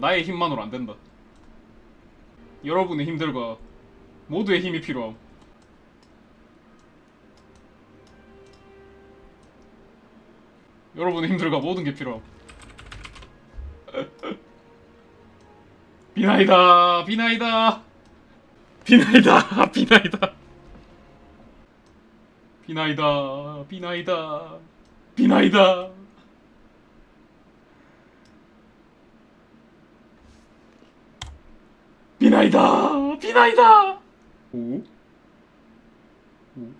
나의 힘만으로 안 된다. 여러분의 힘들과 모두의 힘이 필요함. 여러분의 힘들과 모든 게 필요함. 비나이다, 비나이다, 비나이다, 비나이다, 비나이다, 비나이다, 비나이다. 비나이다, 비나이다. 오, 오.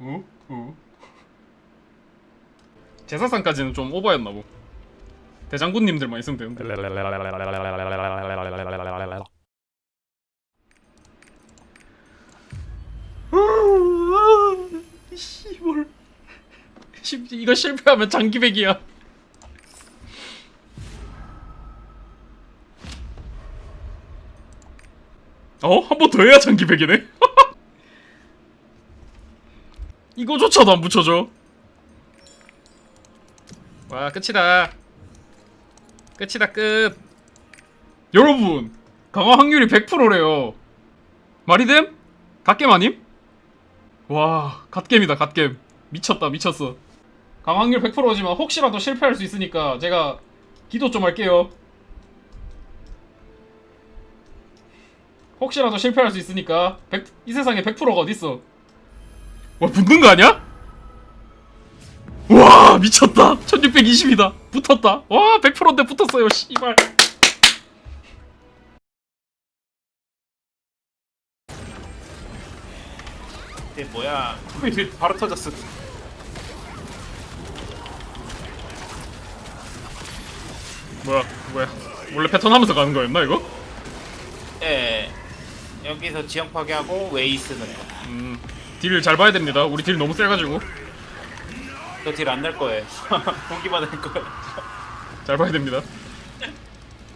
오, 오. 제사상까지는 좀 오버였나 보. 대장군님들만 있으면 되는데. 이거 실패하면 장기백이야. 어? 한 번 더 해야 장기백이네? 이거조차도 안 붙여줘. 와, 끝이다. 끝이다, 끝. 여러분, 강화 확률이 100%래요. 말이 됨? 갓겜 아님? 와, 갓겜이다, 갓겜. 미쳤다, 미쳤어. 강화 확률 100%지만 혹시라도 실패할 수 있으니까 제가 기도 좀 할게요. 혹시라도 실패할 수 있으니까 100, 이 세상에 100%가 어딨어 와 붙는 거 아니야? 와 미쳤다 1620이다 붙었다 와 100%인데 붙었어요 씨발 이게 뭐야? 바로 터졌어. 뭐야 뭐야 원래 패턴 하면서 가는 거였나 이거? 예. 여기서 지형 파괴하고 웨이 쓰는 거. 음 딜을 잘 봐야 됩니다 우리 딜 너무 세가지고 저딜 안날 거예요. 보기만 할 거예요. 잘 봐야 됩니다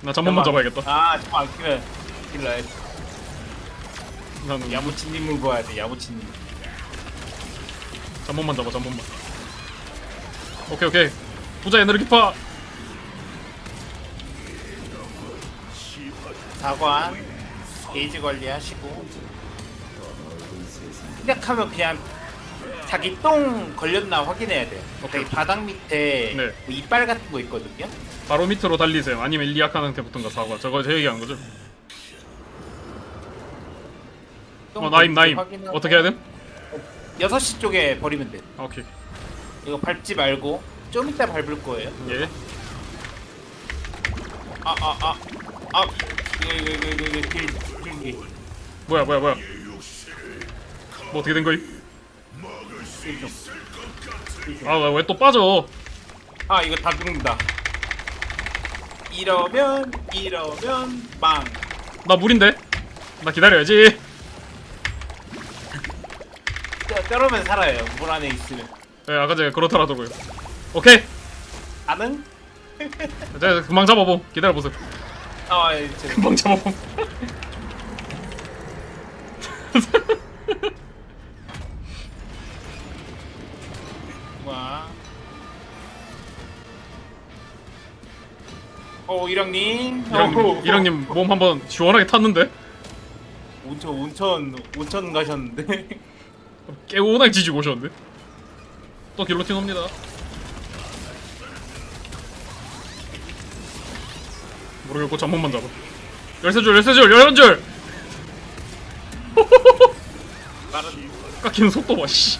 나 잠깐만 잡아야겠다 아, 잠깐 안 키면 딜 나야지. 나는 야무치님을 봐야 돼. 야무치님. 잠깐만 잡아 잠깐만 오케이 오케이 부자 에너지파 사관 게이지 관리하시고 시작하면 그냥 자기 똥 걸렸나 확인해야 돼요. 오케이. 바닥 밑에 네. 뭐 이빨 같은 거 있거든요. 바로 밑으로 달리세요 아니면 일리아칸한테 붙은가 사과 저거 제 얘기하는 거죠? 똥 어 나임 나임 걸린지 확인하고 어떻게 해야 돼? 6시 쪽에 버리면 돼. 아, 오케이 이거 밟지 말고 좀 이따 밟을 거예요. 예 아 아 아 아, 이거 이거 이거 이거 이거 길 뭐야 뭐야 뭐야 뭐 어떻게 된 거임? 아왜 또 빠져 아 이거 다 죽는다. 이러면 이러면 빵. 나 물인데 나 기다려야지 떼- 때려면 살아요. 물 안에 있으면. 예 아까 전에 그렇더라고요 오케이 가능? 이제 금방 잡아봄 기다려보세요 아 이제 금방 잡아봄 와. 어 이랑님. 이랑님, 이랑님 몸 한번 시원하게 탔는데 온천 온천 온천 가셨는데. 깨우나게 지지고 오셨는데 또 길로틴 옵니다 모르겠고 잠깐만 잡아 열세줄 열세줄 열한줄 깎이는 속도 봐 씨.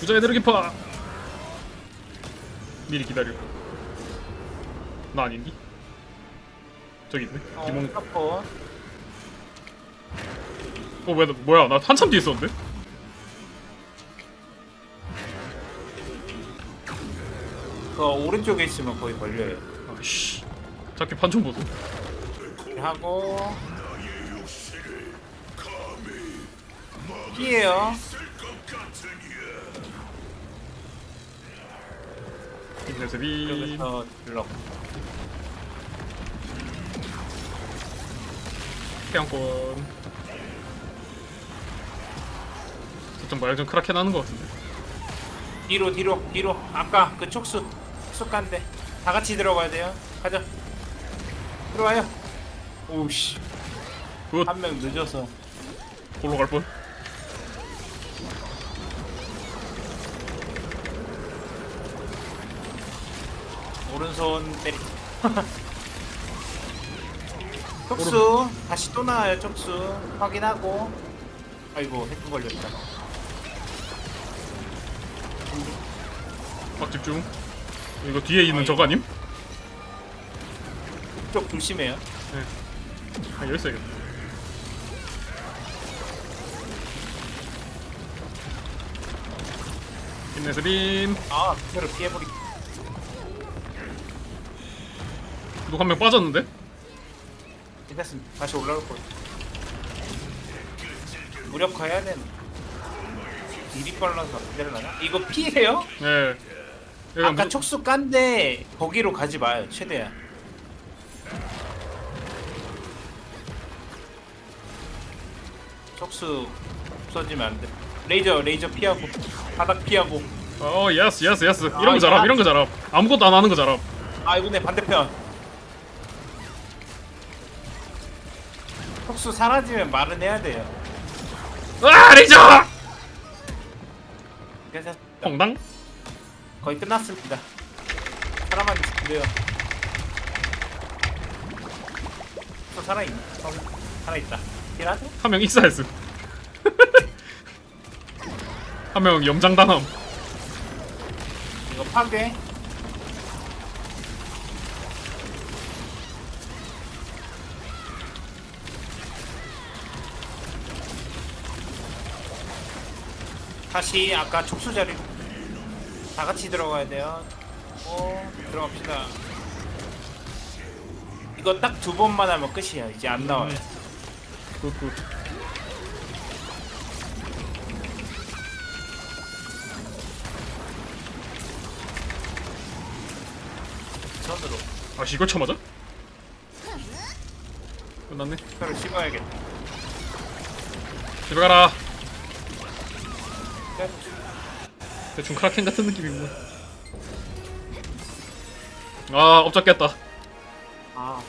부자 에너지파 미리 기다려 나 아닌디? 저기 있네 어, 카포. 어 뭐야 나 한참 뒤에 있었는데? 그 오른쪽에 있으면 거의 걸려요. 아씨. 잡기 판총 보소. 하고. 피해요. 인내세비 여기서 들러. 태양권. 저좀 마약 좀 크라켄 하는 것 같은데. 뒤로 뒤로 뒤로. 아까 그 촉수 촉수간데. 다 같이 들어가야 돼요. 가자. 들어와요. 오우씨. 굿. 한 명 늦어서. 골로 갈 뻔. 오른손 때리. 촉수. 다시 또 나와요 촉수. 확인하고. 아이고 핵 걸렸다. 막 집중. 이거 뒤에 있는 저거 아님? 쪽 조심해요 아 여기 있어야겠다. 힘내스림. 아 그대로 피해버리 누가 한 명 빠졌는데? 괜찮습니다 다시 올라올 거예요 무력화해야 되는 딜이 빨라서 내려나나? 이거 피해요? 네. 얘가 아까 무- 촉수 깐데 거기로 가지 마요 최대한. 촉수 없어지면 안돼. 레이저 레이저 피하고 바닥 피하고. 어 예스 예스 예스. 이런 아, 거 잘함 야. 이런 거 잘함. 아무것도 안 하는 거 잘함. 아이고 내 반대편. 촉수 사라지면 말은 해야 돼요. 아 레이저! 그래서 퐁당 거의 끝났습니다. 사람만 있으면 또 살아있네. 어, 살아있다. 딜하죠? 한명 익사했음. 한 명 염장당함. 이거 파괴. 다시 아까 촉수 자리 다 같이 들어가야 돼요. 어 들어갑시다. 이거 딱 두 번만 하면 끝이야. 이제 안 나와요. 굿굿 손으로 아 이걸 쳐맞아? 끝났네 표를 씹어야겠다. 집에 가라 대충 크라켄 같은 느낌이구나 아 업잡겠다. 아,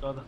나다.